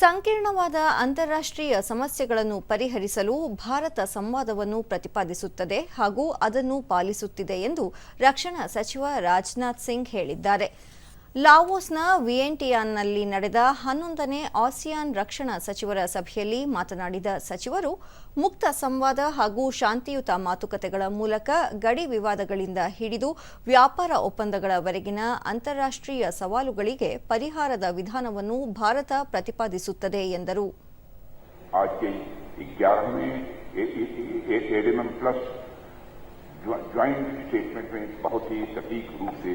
ಸಂಕೀರ್ಣವಾದ ಅಂತಾರಾಷ್ಟ್ರೀಯ ಸಮಸ್ಯೆಗಳನ್ನು ಪರಿಹರಿಸಲು ಭಾರತ ಸಂವಾದವನ್ನು ಪ್ರತಿಪಾದಿಸುತ್ತದೆ ಹಾಗೂ ಅದನ್ನು ಪಾಲಿಸುತ್ತಿದೆ ಎಂದು ರಕ್ಷಣಾ ಸಚಿವ ರಾಜನಾಥ್ ಸಿಂಗ್ ಹೇಳಿದ್ದಾರೆ. ಲಾವೋಸ್ನ ವಿಯೆಂಟಿಯಾನ್ನಲ್ಲಿ ನಡೆದ ಹನ್ನೊಂದನೇ ಆಸಿಯಾನ್ ರಕ್ಷಣಾ ಸಚಿವರ ಸಭೆಯಲ್ಲಿ ಮಾತನಾಡಿದ ಸಚಿವರು ಮುಕ್ತ ಸಂವಾದ ಹಾಗೂ ಶಾಂತಿಯುತ ಮಾತುಕತೆಗಳ ಮೂಲಕ ಗಡಿ ವಿವಾದಗಳಿಂದ ಹಿಡಿದು ವ್ಯಾಪಾರ ಒಪ್ಪಂದಗಳವರೆಗಿನ ಅಂತಾರಾಷ್ಟ್ರೀಯ ಸವಾಲುಗಳಿಗೆ ಪರಿಹಾರದ ವಿಧಾನವನ್ನು ಭಾರತ ಪ್ರತಿಪಾದಿಸುತ್ತದೆ ಎಂದರು आज के ग्यारहवें एडीएम प्लस ज्वाइंट स्टेटमेंट में बहुत ही सटीक रूप से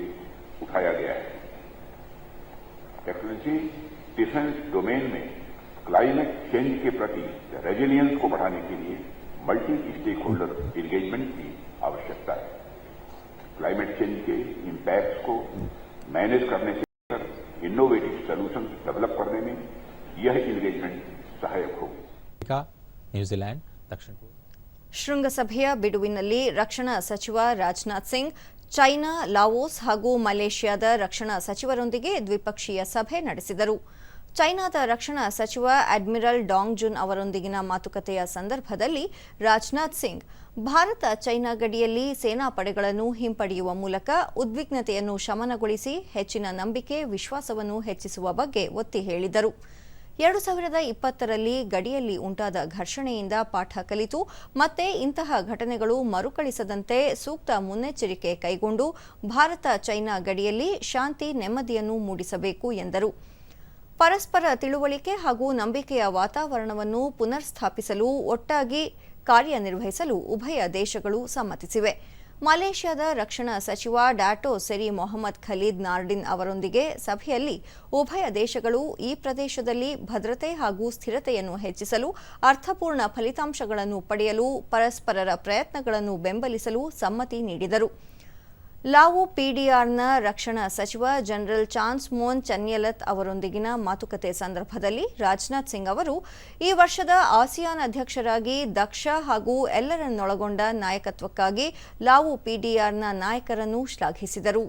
उठाया गया है एक्सलेंसी डिफेंस डोमेन में क्लाइमेट चेंज के प्रति रेजिलियंस को बढ़ाने के लिए मल्टी स्टेक होल्डर इंगेजमेंट की आवश्यकता है क्लाइमेट चेंज के इम्पैक्ट्स को मैनेज करने से लेकर इनोवेटिव सोल्यूशन डेवलप करने में यह इंगेजमेंट सहायक होगी अमेरिका न्यूजीलैंड दक्षिण पूर्व ಶೃಂಗಸಭೆಯ ಬಿಡುವಿನಲ್ಲಿ ರಕ್ಷಣಾ ಸಚಿವ ರಾಜನಾಥ್ ಸಿಂಗ್ ಚೈನಾ, ಲಾವೋಸ್ ಹಾಗೂ ಮಲೇಷ್ಯಾದ ರಕ್ಷಣಾ ಸಚಿವರೊಂದಿಗೆ ದ್ವಿಪಕ್ಷೀಯ ಸಭೆ ನಡೆಸಿದರು. ಚೈನಾದ ರಕ್ಷಣಾ ಸಚಿವ ಅಡ್ಮಿರಲ್ ಡಾಂಗ್ ಜುನ್ ಅವರೊಂದಿಗಿನ ಮಾತುಕತೆಯ ಸಂದರ್ಭದಲ್ಲಿ ರಾಜನಾಥ್ ಸಿಂಗ್, ಭಾರತ ಚೈನಾ ಗಡಿಯಲ್ಲಿ ಸೇನಾ ಪಡೆಗಳನ್ನು ಹಿಂಪಡೆಯುವ ಮೂಲಕ ಉದ್ವಿಗ್ನತೆಯನ್ನು ಶಮನಗೊಳಿಸಿ ಹೆಚ್ಚಿನ ನಂಬಿಕೆ, ವಿಶ್ವಾಸವನ್ನು ಹೆಚ್ಚಿಸುವ ಬಗ್ಗೆ ಒತ್ತಿ ಹೇಳಿದರು. ಎರಡು ಸಾವಿರದ ಇಪ್ಪತ್ತರಲ್ಲಿ ಗಡಿಯಲ್ಲಿ ಉಂಟಾದ ಘರ್ಷಣೆಯಿಂದ ಪಾಠ ಕಲಿತು ಮತ್ತೆ ಇಂತಹ ಘಟನೆಗಳು ಮರುಕಳಿಸದಂತೆ ಸೂಕ್ತ ಮುನ್ನೆಚ್ಚರಿಕೆ ಕೈಗೊಂಡು ಭಾರತ ಚೈನಾ ಗಡಿಯಲ್ಲಿ ಶಾಂತಿ ನೆಮ್ಮದಿಯನ್ನು ಮೂಡಿಸಬೇಕು ಎಂದರು. ಪರಸ್ಪರ ತಿಳುವಳಿಕೆ ಹಾಗೂ ನಂಬಿಕೆಯ ವಾತಾವರಣವನ್ನು ಪುನರ್ಸ್ಥಾಪಿಸಲು ಒಟ್ಟಾಗಿ ಕಾರ್ಯನಿರ್ವಹಿಸಲು ಉಭಯ ದೇಶಗಳು ಸಮ್ಮತಿಸಿವೆ. ಮಲೇಷ್ಯಾದ ರಕ್ಷಣಾ ಸಚಿವ ಡಾಟೋ ಸೆರಿ ಮೊಹಮ್ಮದ್ ಖಲೀದ್ ನಾರ್ಡಿನ್ ಅವರೊಂದಿಗೆ ಸಭೆಯಲ್ಲಿ ಉಭಯ ದೇಶಗಳು ಈ ಪ್ರದೇಶದಲ್ಲಿ ಭದ್ರತೆ ಹಾಗೂ ಸ್ಥಿರತೆಯನ್ನು ಹೆಚ್ಚಿಸಲು ಅರ್ಥಪೂರ್ಣ ಫಲಿತಾಂಶಗಳನ್ನು ಪಡೆಯಲು ಪರಸ್ಪರರ ಪ್ರಯತ್ನಗಳನ್ನು ಬೆಂಬಲಿಸಲು ಸಮ್ಮತಿ ನೀಡಿದರು. ಲಾವು ಪಿಡಿಆರ್ನ ರಕ್ಷಣಾ ಸಚಿವ ಜನರಲ್ ಚಾನ್ಸ್ ಮೋನ್ ಚನ್ಯಲತ್ ಅವರೊಂದಿಗಿನ ಮಾತುಕತೆ ಸಂದರ್ಭದಲ್ಲಿ ರಾಜನಾಥ್ ಸಿಂಗ್ ಅವರು ಈ ವರ್ಷದ ಆಸಿಯಾನ್ ಅಧ್ಯಕ್ಷರಾಗಿ ದಕ್ಷ ಹಾಗೂ ಎಲ್ಲರನ್ನೊಳಗೊಂಡ ನಾಯಕತ್ವಕ್ಕಾಗಿ ಲಾವು ಪಿಡಿಆರ್ನ ನಾಯಕರನ್ನು ಶ್ಲಾಘಿಸಿದರು.